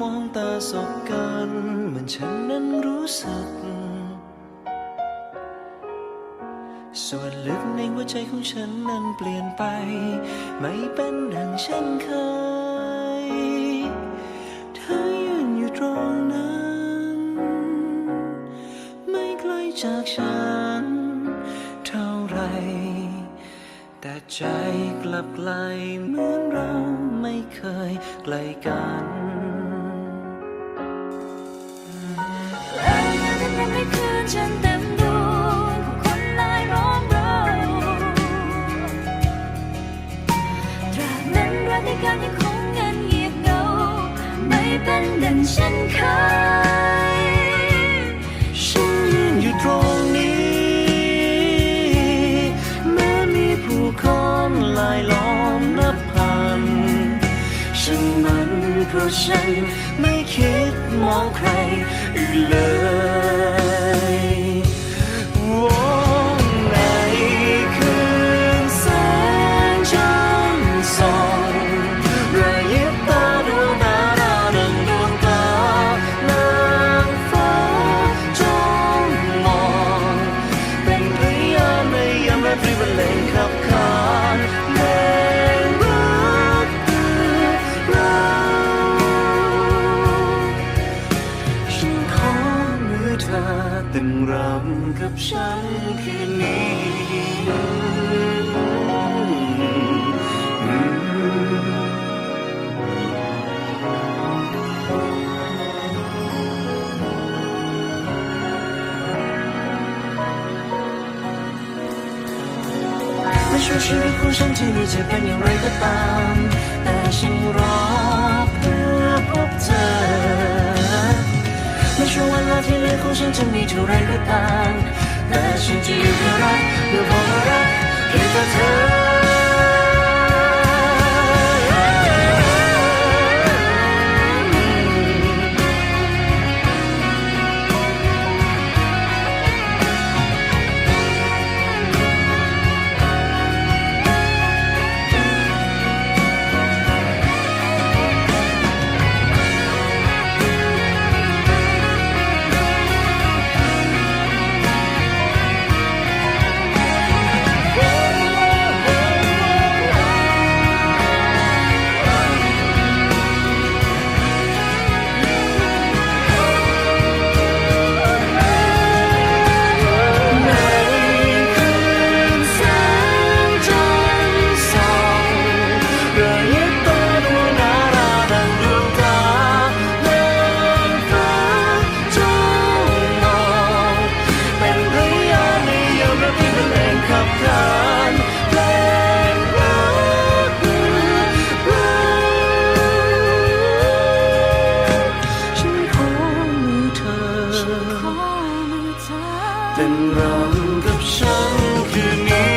มองตาสบกันเหมือนฉันนั้นรู้สึก ส่วนลึกในหัวใจของฉันนั้นเปลี่ยนไป ไม่เป็นดังเช่นเคย เธอยืนอยู่ตรงนั้น ไม่ไกลจากฉัน เท่าไร แต่ใจกลับไกลเหมือนเราไม่เคยไกลกัน ฉันเต็มดวงคนลายล้อมเราตราบนั้นรักในการยังคงเงินเงียบเหงาไม่เป็นดังเช่นเคยฉันยืนอยู่ตรงนี้ แม้มีผู้คนลายล้อมนับพัน ฉันมันเพราะฉันไม่คิดมองใครอีกเลย กับฉันคืนนี้ไม่ช่วยชีวิตของฉันที่นี่จะเป็นอย่างไรก็ตาม แต่ฉันรอเพื่อพบเธอ ไม่ช่วงเวลาที่เหลือของฉันจะมีเท่าไรก็ตาม แต่ฉันจะอยู่เพื่อรั เธอเต้นรำกับฉันคืนนี้